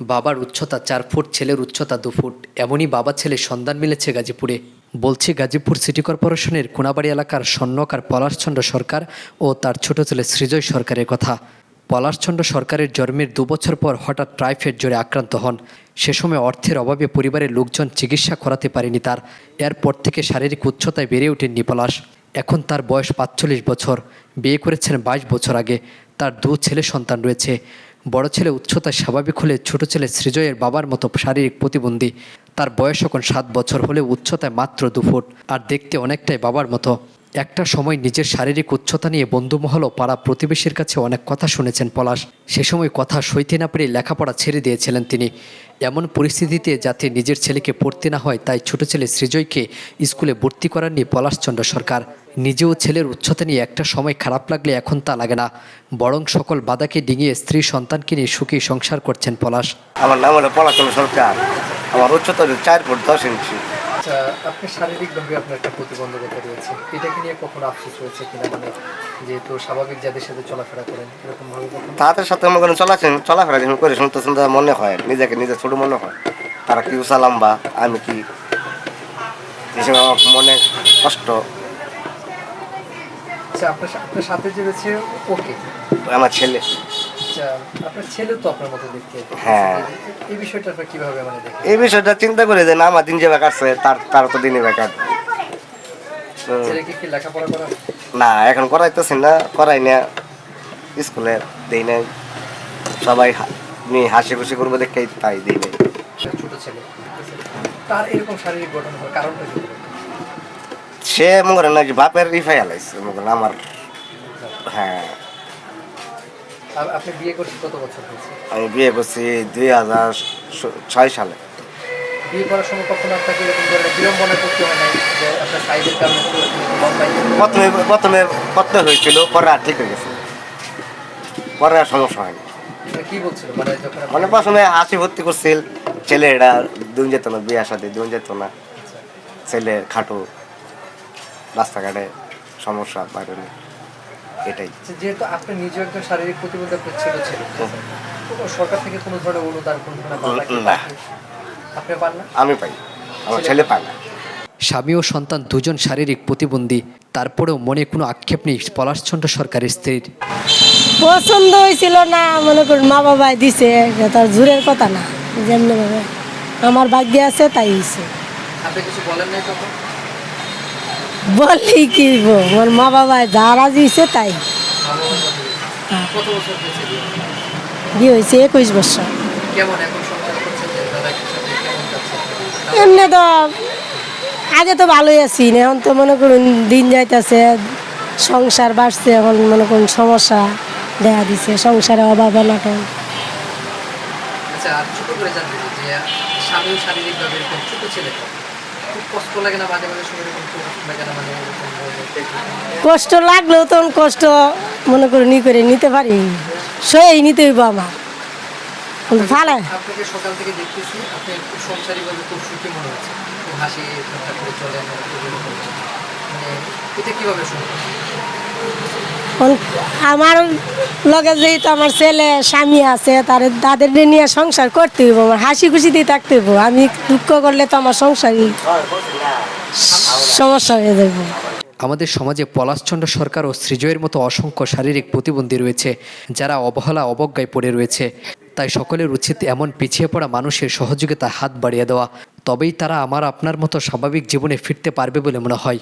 বাবার উচ্চতা চার ফুট, ছেলের উচ্চতা দু ফুট। এমনই বাবা, ছেলে সন্ধান মিলেছে গাজীপুরে। বলছে গাজীপুর সিটি কর্পোরেশনের কোনাবাড়ি এলাকার স্বর্ণকার পলাশচন্দ্র সরকার ও তার ছোট ছেলে সৃজয় সরকারের কথা। পলাশচন্দ্র সরকারের জন্মের দুবছর পর হঠাৎ ট্রাইফয়েড জ্বরে আক্রান্ত হন। সে সময় অর্থের অভাবে পরিবারের লোকজন চিকিৎসা করাতে পারেনি তার। এরপর থেকে শারীরিক উচ্চতায় বেড়ে ওঠেননি পলাশ। এখন তার বয়স পাঁচচল্লিশ বছর। বিয়ে করেছেন বাইশ বছর আগে। তার দু ছেলে সন্তান রয়েছে। বড় ছেলে উচ্চতায় স্বাভাবিক হলে ছোট ছেলে সৃজয়ের বাবার মতো শারীরিক প্রতিবন্ধী। তার বয়স এখন সাত বছর হলে উচ্চতায় মাত্র দু ফুট আর দেখতে অনেকটাই বাবার মতো। একটা সময় নিজের শারীরিক উচ্চতা নিয়ে বন্ধুমহল ও পাড়া প্রতিবেশীর কাছে অনেক কথা শুনেছেন পলাশ। সে সময় কথা সইতে না পেরে লেখাপড়া ছেড়ে দিয়েছিলেন তিনি। এমন পরিস্থিতিতে যাতে নিজের ছেলেকে পড়তে না হয়, তাই ছোট ছেলে সৃজয়কে স্কুলে ভর্তি করাননি পলাশচন্দ্র সরকার। নিজেও ছেলের উচ্চতা নিয়ে একটা সময় খারাপ লাগলে এখন তা লাগে না। বরং সকল বাধাকে ডিঙিয়ে স্ত্রী সন্তানকে নিয়ে সুখী সংসার করছেন পলাশ। আমার নাম হলো পলাচল সরকার। আমার উচ্চতা চার ফুট দশ ইঞ্চি। আচ্ছা আপনি শারীরিকভাবে আপনার একটা প্রতিবন্ধকতা রয়েছে। এটাকে নিয়ে কখনো আফসোস হয়েছে কিনা? মানে যেহেতু স্বাভাবিক যাদের সাথে চলাফেরা করেন এরকম ভাবে তাদের সাথে মনে করেন চলাচেন চলাফেরা যখন করে শুনতে শুনতে মনে হয় নিজেকে নিজে ছোট মনে হয়। তারা কি উচালাম বা আমি কি? সময় আমার মনে কষ্ট। আচ্ছা আপনার আপনার সাথে যে রয়েছে ওকে? আমার ছেলে। আপনার ছেলে তো আপনার মতো দেখতে। হ্যাঁ। এই- এই বিষয়টা আপনার কীভাবে মানে দেখেন? এই বিষয়টা চিন্তা করে যে না আমার দিন যে বেকারছে তার তার তো দিনই বেকার। হুম। ছেলেকে কি লেখাপড়া করা না এখন করাইতেছি না করাই না। স্কুলে দেই নাই। সবাই হাসি খুশি করব দেখেই তাই দিই নাই। ছোট ছেলে তার এরকম শারীরিক গঠন হওয়ার কারণটা কি? সে মনে করেন নাকি বাপের রিফাই আলাইছে মনে করেন আমার হ্যাঁ। আপনি বিয়ে করছেন কত বছর হয়েছে? আমি বিয়ে করছি দুই হাজার ছয় সালে। বিয়ে করার সময় কখনো আপনাকে এরকম ধরনের বিড়ম্বনা করতে হয় নাই? যে আপনার সাইজের কারণে প্রথমে প্রথমে প্রথমে হয়েছিল পরে আর ঠিক হয়ে গেছে। পরে আর সমস্যা হয়নি। মানে কি বলছিল? মানে যখন মানে প্রথমে হাসি ভর্তি করছিল ছেলে এটা দুন যেত না বিয়ে সাথে দুন যেত না। আচ্ছা। ছেলে খাটো রাস্তাঘাটে সমস্যা বাইরে এটাই। আচ্ছা, যেহেতু আপনি নিজে একজন শারীরিক প্রতিবন্ধী আপনার ছিল ছিল সরকার থেকে কোনো ধরনের অনুদান কোনো ধরনের না। আপনি পান না? আমি পাই। আমার ছেলে পায় না। স্বামী ও সন্তান দুজন শারীরিক প্রতিবন্ধী তারপরেও মনে কোনো আক্ষেপ নেই পলাশচন্দ্র সরকারের স্ত্রীর। পছন্দ হয়েছিল না মনে করুন মা বাবাই দিছে তার জোরের কথা না যেমনি আমার ভাগ্যে আছে তাই হয়েছে। আপনি কিছু বলেন নাই তখন? বললেই কি আমার মা বাবাই যা রাজি হয়েছে তাই। বছর হয়েছে একুশ বছর। এমনি তো আগে তো ভালোই আছি, এখন তো মনে করুন দিন যাইতেছে, সংসার বাড়ছে, এখন মনে করুন সমস্যা দেখা দিছে, সংসারে অভাব অনাটন আচ্ছা ছোট করে জানতে কষ্ট লাগলেও তখন কষ্ট মনে করে নি করে নিতে পারি। সই নিতে হইব আমার। ফালায় আপনাকে সকাল থেকে দেখতেছি আপনি খুব সংসারীভাবে খুব সুখী মনে হচ্ছে। হাসি ঠাট্টা করে এরকম। মানে এটা কীভাবে সম্ভব? আমার লগে যেহেতু আমার ছেলে, স্বামী আছে, তার তাদের নিয়ে সংসার করতে হইব, আমার হাসি খুশিতেই থাকতে হইব। আমি দুঃখ করলে তো আমার সংসারই সমস্যা হয়ে যাবে আমাদের সমাজে পলাশচন্দ্র সরকার ও সৃজয়ের মতো অসংখ্য শারীরিক প্রতিবন্ধী রয়েছে, যারা অবহেলা, অবজ্ঞায় পড়ে রয়েছে। তাই সকলের উচিত এমন পিছিয়ে পড়া মানুষের সহযোগিতায় হাত বাড়িয়ে দেওয়া। তবেই তারা আমার, আপনার মতো স্বাভাবিক জীবনে ফিরতে পারবে বলে মনে হয়।